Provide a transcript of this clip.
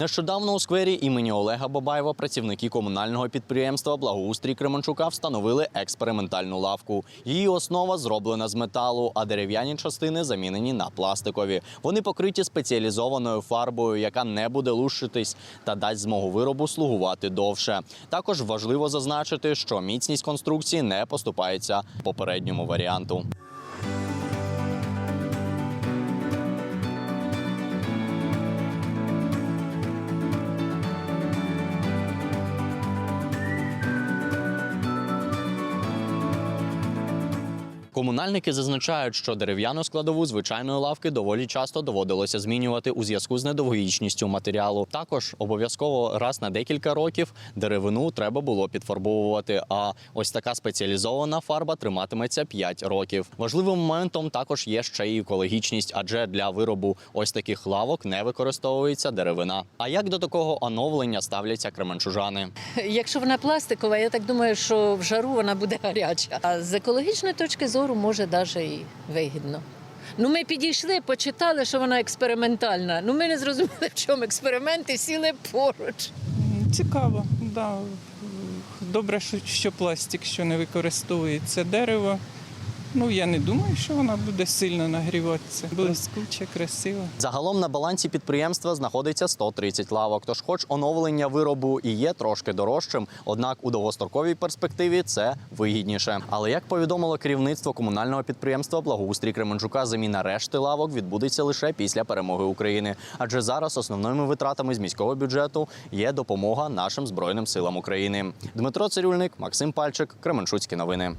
Нещодавно у сквері імені Олега Бабаєва працівники комунального підприємства Благоустрій Кременчука встановили експериментальну лавку. Її основа зроблена з металу, а дерев'яні частини замінені на пластикові. Вони покриті спеціалізованою фарбою, яка не буде лущитись та дасть змогу виробу слугувати довше. Також важливо зазначити, що міцність конструкції не поступається попередньому варіанту. Комунальники зазначають, що дерев'яну складову звичайної лавки доволі часто доводилося змінювати у зв'язку з недовговічністю матеріалу. Також обов'язково раз на декілька років деревину треба було підфарбовувати. А ось така спеціалізована фарба триматиметься 5 років. Важливим моментом також є ще й екологічність, адже для виробу ось таких лавок не використовується деревина. А як до такого оновлення ставляться кременчужани? Якщо вона пластикова, я так думаю, що в жару вона буде гаряча. А з екологічної точки зору може навіть і вигідно. Ну, ми підійшли, почитали, що вона експериментальна. Ну, ми не зрозуміли, в чому експеримент, і сіли поруч. Цікаво, да. Добре, що пластик, що не використовується дерево. Ну, я не думаю, що вона буде сильно нагріватися. Блискуче, красиво. Загалом на балансі підприємства знаходиться 130 лавок. Тож, хоч оновлення виробу і є трошки дорожчим, однак у довгостроковій перспективі це вигідніше. Але як повідомило керівництво комунального підприємства Благоустрій Кременчука, заміна решти лавок відбудеться лише після перемоги України. Адже зараз основними витратами з міського бюджету є допомога нашим збройним силам України. Дмитро Цирюльник, Максим Пальчик, Кременчуцькі новини.